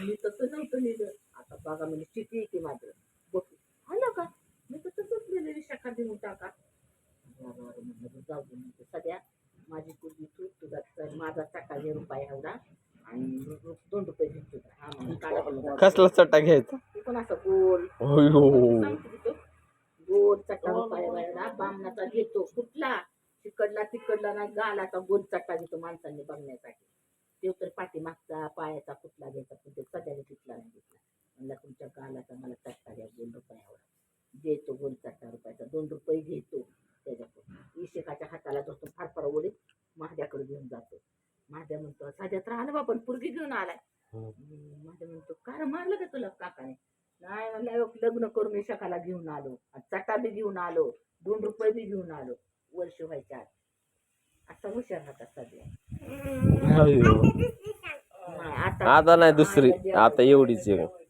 मी तसं नव्हतं लिहिलं. आता बघा म्हणजे किती येते माझं? बघ. आलं का? मी तर तसंच लिहिलेली शाखा देऊन टाका म्हणलं जाऊ दे म्हणते सध्या माझी पूर्वी तू तुझा तर माझा चक्का घे रुपये एवढा आणि दोन रुपये घेऊन तुझा हा म्हणून काढा तुझा. कसला चट्टा घ्यायचा? पण असं गोल की. गोल चट्टा रुपये एवढा बामणाचा घेतो. कुठला? तिकडला तिकडला ना गालाचा गोल चट्टा घेतो माणसांनी बघण्यासाठी. ते तर पाठीमागचा पायाचा कुठला घ्यायचा पण ते सध्याने तिथला नाही घेतला म्हणलं तुमच्या गालाचा मला चट्टा द्या दोन रुपयावर देतो गोल चट्टा रुपयाचा दोन रुपये घेतो त्याच्याकडून. इशिकाच्या हाताला धरतो फार फार ओढीत महाद्याकडे घेऊन जातो. महाद्या म्हणतो साध्यात राहिलं बा पण पुरगी घेऊन आलाय. हम्म, महाद्या म्हणतो का रे मारलं का तुला काकाने? नाही म्हणलं "अहो, लग्न करून इशिकाला घेऊन आलो. आणि चटा बी घेऊन आलो. दोन रुपये बी घेऊन आलो. वर्ष व्हायच्या आत. असा हुशार होता सध्या आता आता नाही दुसरी. आता एवढीच